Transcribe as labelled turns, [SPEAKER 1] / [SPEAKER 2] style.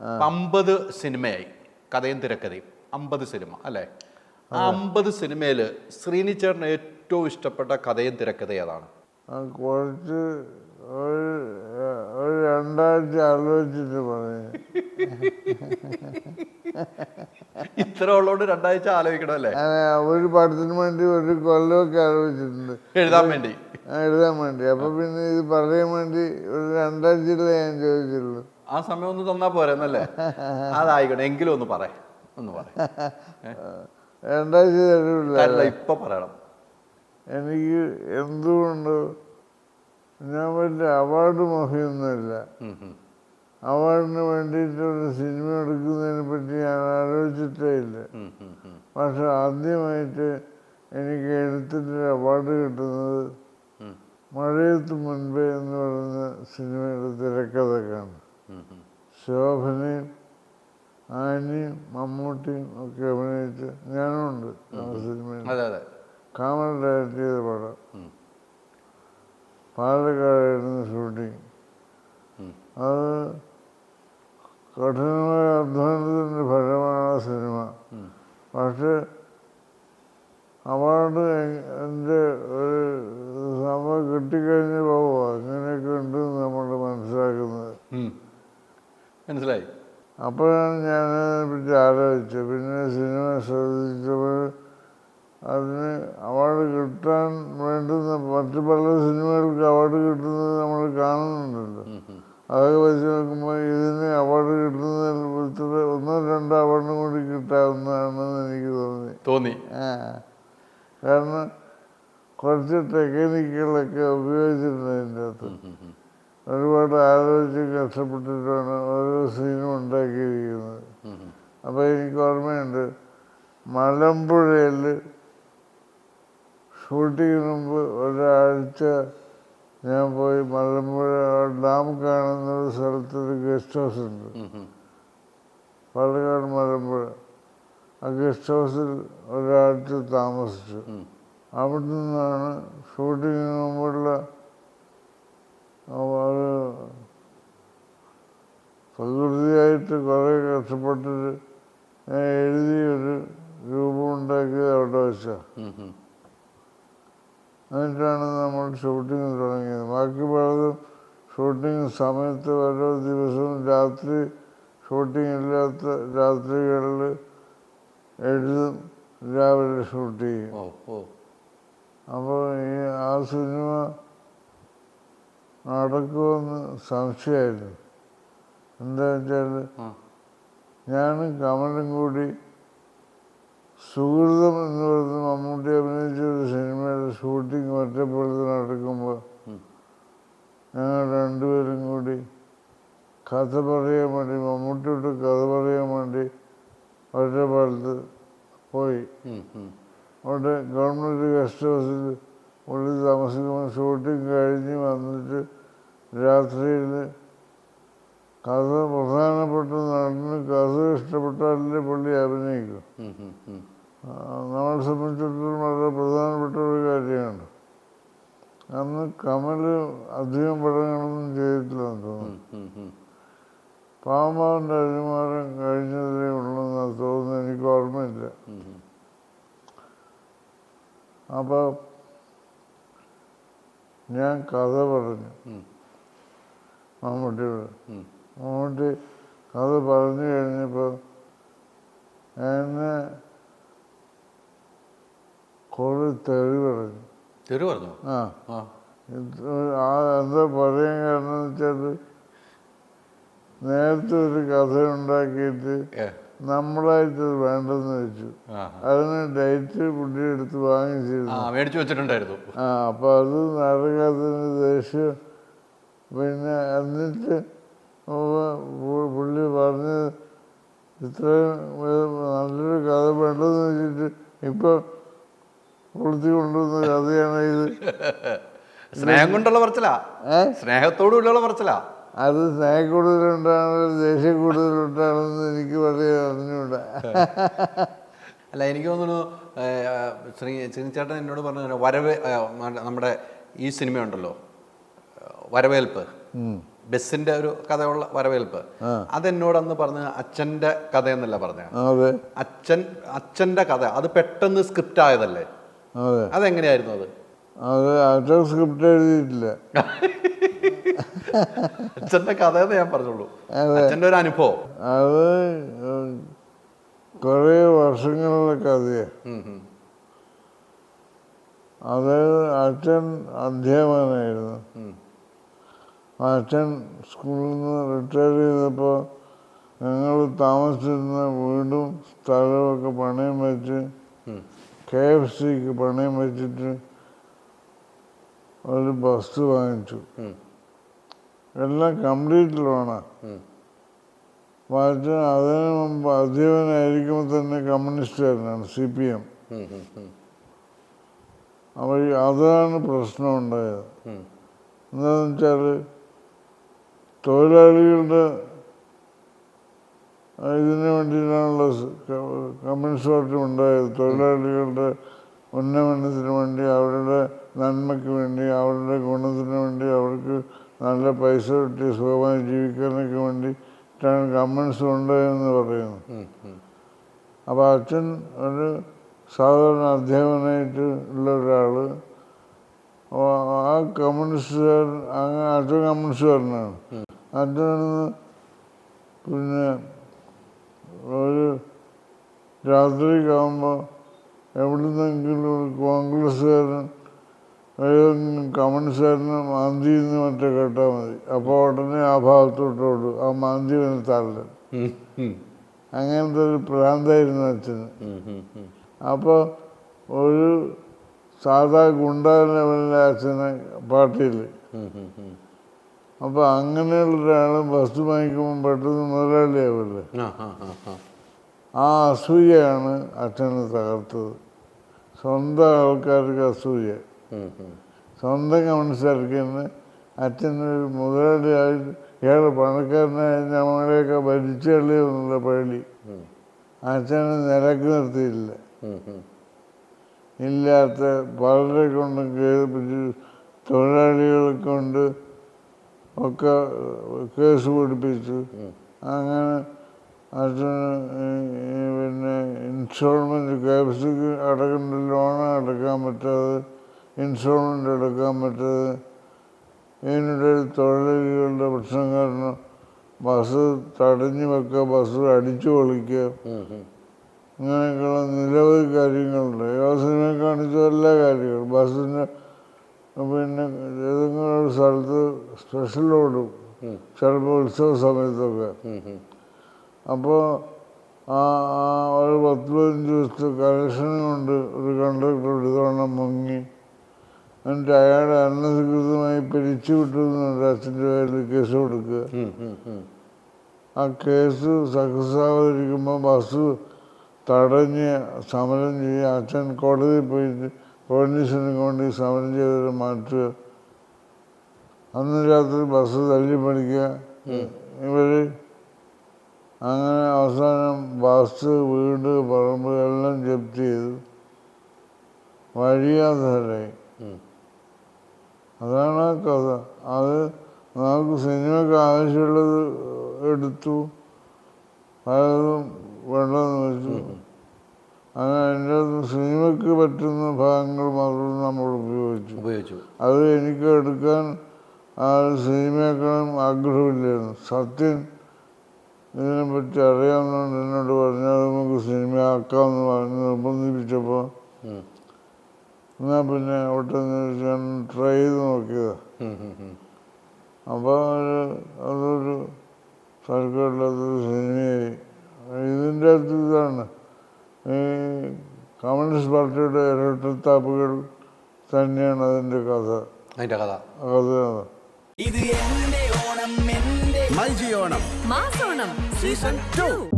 [SPEAKER 1] അമ്പത് സിനിമയായി. കഥയും തിരക്കഥയും. അമ്പത് സിനിമ അല്ലേ? ആ അമ്പത് സിനിമയിൽ ശ്രീനിച്ചേട്ടന് ഏറ്റവും ഇഷ്ടപ്പെട്ട കഥയും തിരക്കഥ ഏതാണ്?
[SPEAKER 2] കുറച്ച് ഒരു രണ്ടാഴ്ച ആലോചിച്ചിട്ട് പറഞ്ഞു
[SPEAKER 1] ഇത്ര ഉള്ളതുകൊണ്ട് രണ്ടാഴ്ച ആലോചിക്കണം അല്ലേ?
[SPEAKER 2] ഒരു പടത്തിന് വേണ്ടി ഒരു കൊല്ലമൊക്കെ ആലോചിച്ചിട്ടുണ്ട്.
[SPEAKER 1] എഴുതാൻ വേണ്ടി.
[SPEAKER 2] എഴുതാൻ വേണ്ടി. അപ്പൊ പിന്നെ ഇത് പറയാൻ വേണ്ടി ഒരു രണ്ടാഴ്ചയിലേ ഞാൻ ചോദിച്ചുള്ളൂ
[SPEAKER 1] ആ സമയം ഒന്ന് തന്നാ പോരെന്നല്ലേ? അതായിക്കോട്ടെ എങ്കിലും ഒന്ന് പറ ഒന്ന് പറ. അല്ല ഇപ്പൊ പറയണം.
[SPEAKER 2] എനിക്ക് എന്തുകൊണ്ട്? ഞാൻ വലിയ അവാർഡ് മോഹിയൊന്നുമില്ല. അവാർഡിന് വേണ്ടിയിട്ടൊരു സിനിമ എടുക്കുന്നതിനെ പറ്റി ഞാൻ ആലോചിച്ചിട്ടേ ഇല്ല. പക്ഷെ ആദ്യമായിട്ട് എനിക്ക് എഴുത്തിന്റെ അവാർഡ് കിട്ടുന്നത് മഴയത്ത് മുൻപേ എന്ന് പറയുന്ന സിനിമയുടെ തിരക്കഥക്കാണ്. ശോഭനയും ആനിയും മമ്മൂട്ടിയും ഒക്കെ അഭിനയിച്ച് ഞാനുണ്ട് ആ സിനിമയിൽ. കാമൽ ഡയറക്റ്റ് ചെയ്ത പടം. പാലക്കാടായിരുന്നു ഷൂട്ടിങ്. അത് കഠിനമായ അധ്വാനത്തിന്റെ ഫലമാണ് ആ സിനിമ. പക്ഷേ അവാർഡ് എന്റെ ഒരു സമയം കിട്ടിക്കഴിഞ്ഞ് പോവുക. അങ്ങനെയൊക്കെ ഉണ്ട് നമ്മൾ മനസ്സിലാക്കുന്നത്.
[SPEAKER 1] മനസ്സിലായി?
[SPEAKER 2] അപ്പോഴാണ് ഞാൻ അതിനെപ്പറ്റി ആലോചിച്ചത്. പിന്നെ സിനിമ ശ്രദ്ധിച്ചപ്പോൾ അതിന് അവാർഡ് കിട്ടാൻ വേണ്ടുന്ന മറ്റു പല സിനിമകൾക്ക് അവാർഡ് കിട്ടുന്നത് നമ്മൾ കാണുന്നുണ്ടല്ലോ. അതൊക്കെ വെച്ച് നോക്കുമ്പോൾ ഇതിന് അവാർഡ് കിട്ടുന്നതിൽ ഒന്നോ രണ്ടോ അവാർഡും കൂടി കിട്ടാവുന്നതാണെന്ന് എനിക്ക് തോന്നി.
[SPEAKER 1] തോന്നി.
[SPEAKER 2] ആ. കാരണം കുറച്ച് ടെക്നിക്കുകളൊക്കെ ഉപയോഗിച്ചിട്ടുണ്ട് അതിന്റെ അകത്ത്. ഒരുപാട് ആലോചിച്ച് കഷ്ടപ്പെട്ടിട്ടാണ് ഓരോ സീനും ഉണ്ടാക്കിയിരിക്കുന്നത്. അപ്പോൾ എനിക്ക് ഓർമ്മയുണ്ട് മലമ്പുഴയിൽ ഷൂട്ടിങ്ങിന് മുമ്പ് ഒരാഴ്ച ഞാൻ പോയി മലമ്പുഴ ഡാം കാണുന്ന ഒരു സ്ഥലത്ത് ഒരു ഗസ്റ്റ് ഹൗസ് ഉണ്ട്. പാലക്കാട് മലമ്പുഴ ആ ഗസ്റ്റ് ഹൗസിൽ ഒരാഴ്ച താമസിച്ചു. അവിടെ നിന്നാണ് ഷൂട്ടിങ്ങിന് മുമ്പുള്ള ഒരു പ്രകൃതിയായിട്ട് കുറേ കഷ്ടപ്പെട്ടിട്ട് എഴുതി എഴുതിയൊരു രൂപം ഉണ്ടാക്കി അവിടെ വെച്ചാണ്. എന്നിട്ടാണ് നമ്മൾ ഷൂട്ടിങ് തുടങ്ങിയത്. ബാക്കി പലതും ഷൂട്ടിങ് സമയത്ത് ഓരോ ദിവസവും രാത്രി ഷൂട്ടിംഗ് ഇല്ലാത്ത രാത്രികളിൽ എഴുതും രാവിലെ ഷൂട്ട് ചെയ്യും. അപ്പോൾ ഈ ആ സിനിമ നടക്കുമെന്ന് സംശയമായിരുന്നു. എന്താ വെച്ചാൽ. ഞാനും കമലും കൂടി സുഹൃതം എന്ന് പറയുന്ന മമ്മൂട്ടി അഭിനയിച്ച ഒരു സിനിമയുടെ ഷൂട്ടിംഗ് ഒറ്റപ്പെടുത്ത് നടക്കുമ്പോൾ. ഞങ്ങൾ രണ്ടുപേരും കൂടി കഥ പറയാൻ വേണ്ടി മമ്മൂട്ടിയോട് കഥ പറയാൻ വേണ്ടി ഒറ്റപ്പാലത്ത് പോയി. അവിടെ ഗവൺമെന്റ് ഗസ്റ്റ് ഹൗസിൽ ഉള്ളിൽ താമസിക്കുമ്പോൾ ഷൂട്ടിംഗ് കഴിഞ്ഞ് വന്നിട്ട് രാത്രിയിൽ കഥ പ്രധാനപ്പെട്ട നാടിന് കഥ ഇഷ്ടപ്പെട്ടാലേ പുള്ളി അഭിനയിക്കും. നമ്മളെ സംബന്ധിച്ചിടത്തോളം വളരെ പ്രധാനപ്പെട്ട ഒരു കാര്യമാണ്. അന്ന് കമൽ അധികം പടങ്ങളൊന്നും ചെയ്തിട്ടില്ലെന്ന് തോന്നുന്നു. പാമ്പാവിന്റെ അഴിമാരം കഴിഞ്ഞതേ ഉള്ളെന്ന് തോന്നുന്നു എനിക്ക് ഓർമ്മയില്ല. അപ്പോൾ ഞാൻ കഥ പറഞ്ഞു. മമ്മൂട്ടിയോട്.
[SPEAKER 1] ഉം.
[SPEAKER 2] അത് പറഞ്ഞു കഴിഞ്ഞപ്പോൾ എന്നെ കുറേ തെറി പറഞ്ഞു.
[SPEAKER 1] തെറി പറഞ്ഞു?
[SPEAKER 2] ആ. എന്താ പറയാൻ കാരണം എന്ന് വെച്ചാൽ നേരത്തെ ഒരു കഥ ഉണ്ടാക്കിയിട്ട് നമ്മളായിട്ട് വേണ്ടെന്ന് വെച്ചു. അതിന് ഡേറ്റ് പുള്ളി എടുത്ത് വാങ്ങിച്ചിരുന്നു
[SPEAKER 1] മേടിച്ചു വെച്ചിട്ടുണ്ടായിരുന്നു.
[SPEAKER 2] ആ അപ്പം അത് നടക്കാത്തതിന് ദേഷ്യം. പിന്നെ എന്നിട്ട് പുള്ളി പറഞ്ഞ് ഇത്രയും നല്ലൊരു കഥ വേണ്ടെന്ന് വെച്ചിട്ട് ഇപ്പം കൊളുത്തി കൊണ്ടുവന്ന കഥയാണ് ഇത്.
[SPEAKER 1] സ്നേഹം കൊണ്ടുള്ള പറച്ചിലാ? സ്നേഹത്തോടുള്ള പറച്ചിലാ?
[SPEAKER 2] അത് സ്നേഹ കൂടുതലുണ്ടാണോ ദേഷ്യം കൂടുതലുണ്ടാണെന്ന് എനിക്ക് വളരെ അറിഞ്ഞൂടാ
[SPEAKER 1] അല്ല എനിക്ക് തോന്നുന്നു ശ്രീ ശ്രീചേട്ടൻ എന്നോട് പറഞ്ഞു വരവേ നമ്മുടെ ഈ സിനിമയുണ്ടല്ലോ വരവേൽപ്പ്. ബസ്സിന്റെ ഒരു കഥയുള്ള വരവേൽപ്പ്. അതെന്നോടന്ന് പറഞ്ഞ അച്ഛന്റെ കഥ എന്നല്ല പറഞ്ഞ
[SPEAKER 2] അതെ.
[SPEAKER 1] അച്ഛൻ അച്ഛന്റെ കഥ. അത് പെട്ടെന്ന് സ്ക്രിപ്റ്റ് ആയതല്ലേ?
[SPEAKER 2] അതെ.
[SPEAKER 1] അതെങ്ങനെയായിരുന്നു അത്?
[SPEAKER 2] അത് അച്ഛൻ സ്ക്രിപ്റ്റ് എഴുതിയിട്ടില്ല.
[SPEAKER 1] അച്ഛന്റെ കഥ എന്ന് ഞാൻ പറഞ്ഞോളൂ അച്ഛന്റെ ഒരു അനുഭവം.
[SPEAKER 2] അത് കുറേ വർഷങ്ങളുടെ കഥയാണ്. അതായത് അച്ഛൻ അധ്യാപകനായിരുന്നു. അച്ഛൻ സ്കൂളിൽ നിന്ന് റിട്ടയർ ചെയ്തപ്പോൾ ഞങ്ങൾ താമസിച്ചിരുന്ന വീടും സ്ഥലമൊക്കെ പണയം വെച്ച്. കെ എഫ് സിക്ക് പണയം വെച്ചിട്ട് ഒരു ബസ് വാങ്ങിച്ചു എല്ലാം കംപ്ലീറ്റ് ലോണാണ്. അച്ഛൻ അതിന് മുമ്പ് അധ്യാപകനായിരിക്കുമ്പോൾ തന്നെ കമ്മ്യൂണിസ്റ്റുകാരനാണ് സി പി എം. അപ്പോൾ അതാണ് പ്രശ്നം ഉണ്ടായത് എന്താണെന്ന് വെച്ചാൽ തൊഴിലാളികളുടെ ഇതിന് വേണ്ടിയിട്ടാണല്ലോ കമ്മ്യൂണിസ്റ്റ് പാർട്ടി ഉണ്ടായത്. തൊഴിലാളികളുടെ ഉന്നമനത്തിന് വേണ്ടി അവരുടെ നന്മയ്ക്ക് വേണ്ടി അവരുടെ ഗുണത്തിന് വേണ്ടി അവർക്ക് നല്ല പൈസ കിട്ടി സുഖമായി ജീവിക്കാനൊക്കെ വേണ്ടിയിട്ടാണ് കമ്മ്യൂണിസ്റ്റ് ഉണ്ടായതെന്ന്
[SPEAKER 1] പറയുന്നത്.
[SPEAKER 2] അപ്പോൾ അച്ഛൻ ഒരു സാധാരണ അധ്യാപകനായിട്ട് ഉള്ള ഒരാൾ ആ കമ്മ്യൂണിസ്റ്റുകാരൻ അങ്ങനെ അച്ഛൻ കമ്മ്യൂണിസ്റ്റുകാരനാണ് അച്ഛനന്ന് പിന്നെ ഒരു രാത്രിക്കാകുമ്പോൾ എവിടുന്നെങ്കിലും ഒരു കോൺഗ്രസ്സുകാരൻ ഏതെങ്കിലും കമ്മ്യൂണിസ്റ്റുകാരനും മാന്തി എന്ന് മറ്റേ കേട്ടാൽ മതി അപ്പോൾ ഉടനെ ആ ഭാഗത്തോട്ട് ഓടും ആ മാന്തി വന്ന് തള്ളൻ. അങ്ങനത്തെ ഒരു പ്രാന്തായിരുന്നു അച്ഛന്. അപ്പോൾ ഒരു സാധാ ഗുണ്ടാ ലെവലിലെ അച്ഛനെ പാർട്ടിയിൽ. അപ്പോൾ അങ്ങനെയുള്ള ഒരാൾ ബസ് വാങ്ങിക്കുമ്പോൾ പെട്ടെന്ന് മുതലാളി
[SPEAKER 1] ആ, ആ,
[SPEAKER 2] അസൂയയാണ് അച്ഛനെ തകർത്തത്. സ്വന്തം ആൾക്കാർക്ക് അസൂയ. സ്വന്തം കമ്മ്യൂണിസ്റ്റുകാർക്ക് തന്നെ അച്ഛനൊരു മുതലാളിയായി ഇയാൾ പണക്കാരനായി പണക്കാരനായ ഭരിച്ചു കളിയെന്നുള്ള പേടി.
[SPEAKER 1] പള്ളി
[SPEAKER 2] അച്ഛനെ നിരക്ക് നിർത്തിയില്ല. ഇല്ലാത്ത പലരെ കൊണ്ടും കേൾപ്പിച്ച് തൊഴിലാളികളെ കൊണ്ട് ഒക്കെ കേസ് പിടിപ്പിച്ചു. അങ്ങനെ അച്ഛന് പിന്നെ ഇൻസ്റ്റോൾമെന്റ് കെ എഫ് സിക്ക് അടക്കേണ്ട ലോൺ അടക്കാൻ പറ്റാതെ ഇൻസ്റ്റോൾമെന്റ് എടുക്കാൻ പറ്റാതെ ഇതിനിടെ തൊഴിലാളികളുടെ പ്രശ്നം കാരണം ബസ് തടഞ്ഞു വെക്കുക ബസ് അടിച്ചു പൊളിക്കുക. ഇങ്ങനെയൊക്കെയുള്ള നിരവധി കാര്യങ്ങളുണ്ട്. യോസനെ കാണിച്ച എല്ലാ കാര്യങ്ങളും ബസ്സിന്റെ പിന്നെ ഏതെങ്കിലും ഒരു സ്ഥലത്ത് സ്പെഷ്യൽ ഓടും. ചിലപ്പോൾ ഉത്സവ സമയത്തൊക്കെ. അപ്പോൾ ആ ഒരു പത്ത് പതിനഞ്ച് ദിവസത്തെ കലക്ഷൻ കൊണ്ട് ഒരു കണ്ടക്ടർ തവണ മുങ്ങി എന്നിട്ട് അയാളെ അനധികൃതമായി പിരിച്ചു വിട്ടുന്നുണ്ട് അച്ഛന്റെ പേരിൽ കേസ് കൊടുക്കുക. ആ കേസ് സക്സസ് ആവാതിരിക്കുമ്പോൾ ബസ് തടഞ്ഞ് സമരം ചെയ്യുക അച്ഛൻ കോടതിയിൽ പോയിട്ട് പോലീസിനെ കൊണ്ട് ഈ സമരം ചെയ്തവരെ മാറ്റുക അന്ന് രാത്രി ബസ് തല്ലി പഠിക്കുക ഇവർ അങ്ങനെ അവസാനം ബസ് വീട് പറമ്പ് എല്ലാം ജപ്തി ചെയ്തു.
[SPEAKER 1] വഴിയാതെ.
[SPEAKER 2] അതാണ് ആ കഥ. അത് നമുക്ക് സിനിമയ്ക്ക് ആവശ്യമുള്ളത് എടുത്തു. പലതും വേണ്ടെന്ന് വെച്ചു. അതിന്റെ സിനിമയ്ക്ക് പറ്റുന്ന ഭാഗങ്ങൾ മാത്രം നമ്മൾ ഉപയോഗിച്ചു.
[SPEAKER 1] ഉപയോഗിച്ചു.
[SPEAKER 2] അത് എനിക്ക് എടുക്കാൻ ആ സിനിമയെക്കാളും ആഗ്രഹമില്ലായിരുന്നു. സത്യൻ ഇതിനെപ്പറ്റി അറിയാവുന്നതുകൊണ്ട് എന്നോട് പറഞ്ഞാൽ നമുക്ക് സിനിമ ആക്കാമെന്ന് പറഞ്ഞ് നിർബന്ധിപ്പിച്ചപ്പോൾ. എന്നാൽ പിന്നെ അവിടെ ഞാൻ ട്രൈ ചെയ്ത് നോക്കിയതാണ്. അപ്പോൾ ഒരു അതൊരു സർക്കാരില്ലാത്തൊരു സിനിമയായി. ഇതിന്റെ അകത്ത് ഇതാണ്. കമ്മ്യൂണിസ്റ്റ് പാർട്ടിയുടെ ഇരട്ടത്താപ്പുകൾ തന്നെയാണ് അതിന്റെ കഥ.
[SPEAKER 1] അതിന്റെ കഥ.
[SPEAKER 2] കഥ
[SPEAKER 3] ഇത് എന്റെ ഓണം എന്റെ മൈജി ഓണം
[SPEAKER 4] മാസോണം.
[SPEAKER 3] Season two.